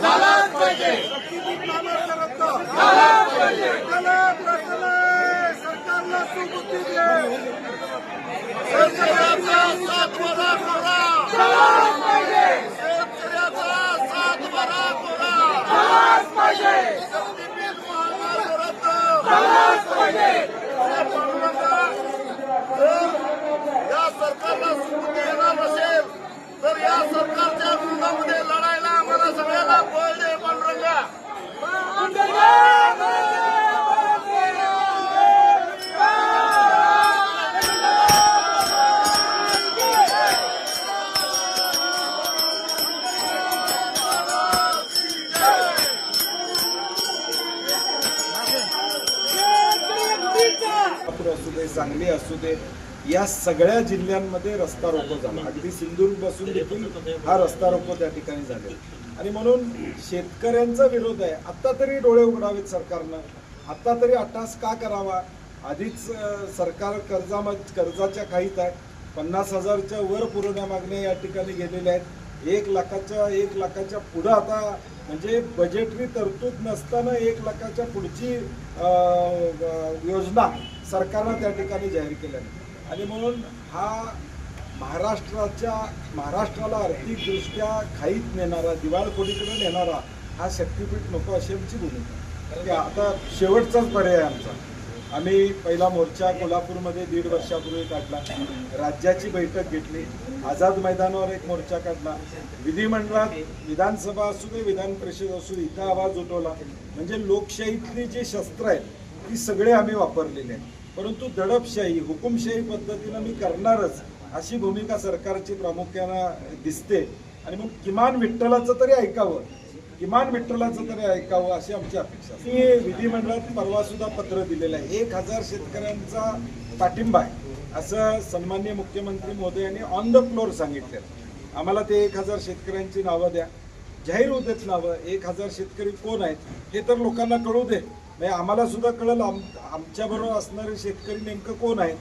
Salam! सरकारच्या विरोधामध्ये लढायला आम्हाला सगळ्याला बळ दे पांडुरंगा असू दे चांगली असू दे या सगळ्या जिल्ह्यांमध्ये रस्ता रोको झाला. अगदी सिंधुदुर्गपासून देखील हा रस्ता रोको त्या ठिकाणी झाले आणि म्हणून शेतकऱ्यांचा विरोध आहे. आता तरी डोळे उघडावेत सरकारनं. आता तरी अट्टास का करावा? आधीच सरकार कर्जाम कर्जाच्या खाईत आहे. पन्नास हजारच्या वर पुरवण्या मागण्या या ठिकाणी गेलेल्या आहेत. एक लाखाच्या एक लाखाच्या पुढं आता म्हणजे बजेटरी तरतूद नसताना एक लाखाच्या पुढची योजना सरकारनं त्या ठिकाणी जाहीर केल्या आणि म्हणून हा महाराष्ट्राच्या महाराष्ट्राला आर्थिकदृष्ट्या खाईत नेणारा दिवाळखोरीकडे नेणारा हा शक्तीपीठ नको अशी आमची भूमिका. की आता शेवटचाच पर्याय आमचा. आम्ही पहिला मोर्चा कोल्हापूरमध्ये दीड वर्षापूर्वी काढला. राज्याची बैठक घेतली. आझाद मैदानावर एक मोर्चा काढला. विधिमंडळात विधानसभा असू दे विधान परिषद असू दे इथं आवाज उठवला. म्हणजे लोकशाहीतली जी शस्त्र आहेत ती सगळे आम्ही वापरलेली आहेत. परंतु दडपशाही हुकुमशाही पद्धतीनं मी करणारच अशी भूमिका सरकारची प्रामुख्यानं दिसते. आणि मग किमान विठ्ठलाचं तरी ऐकावं. किमान विठ्ठलाचं तरी ऐकावं अशी आमची अपेक्षा मी विधिमंडळात परवा सुद्धा पत्र दिलेलं आहे. एक हजार शेतकऱ्यांचा पाठिंबा आहे. असं सन्माननीय मुख्यमंत्री महोदयांनी ऑन द फ्लोअर सांगितलं आम्हाला ते एक हजार शेतकऱ्यांची नावं द्या. जाहीर होतेच नावं. एक हजार शेतकरी कोण आहेत हे तर लोकांना कळू दे. म्हणजे आम्हाला सुद्धा कळलं आम आमच्याबरोबर असणारे शेतकरी नेमकं कोण आहेत?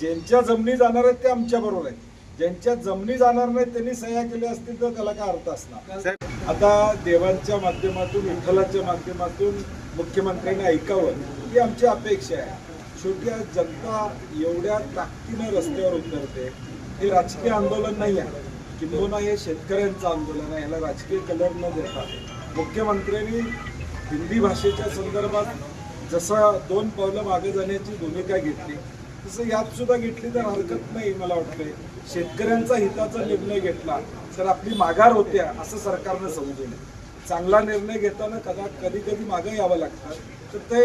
ज्यांच्या जमिनी जाणार आहेत ते आमच्या बरोबर आहेत. ज्यांच्या जमिनी जाणार नाहीत त्यांनी सह्या केल्या असतील तर त्याला काय अर्थ असणार? आता देवांच्या माध्यमातून विठ्ठलाच्या माध्यमातून मुख्यमंत्र्यांनी ऐकावं ही आमची अपेक्षा आहे. शेवटी आज जनता एवढ्या ताकदीनं रस्त्यावर उतरते हे राजकीय आंदोलन नाही आहे. किंबहुना हे शेतकऱ्यांचं आंदोलन आहे ह्याला राजकीय कलर न देता. मुख्यमंत्र्यांनी हिंदी भाषेच्या संदर्भात जसं दोन पावलं मागे जाण्याची भूमिका घेतली तसं यात सुद्धा घेतली तर हरकत नाही मला वाटतंय. शेतकऱ्यांचा हिताचा निर्णय घेतला तर आपली माघार होत्या असं सरकारनं समजू नये चांगला निर्णय घेताना कदा कधी कधी मागं यावं लागतं. तर ते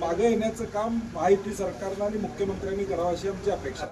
मागं येण्याचं काम माहिती सरकारनं आणि मुख्यमंत्र्यांनी करावं अशी आमची अपेक्षा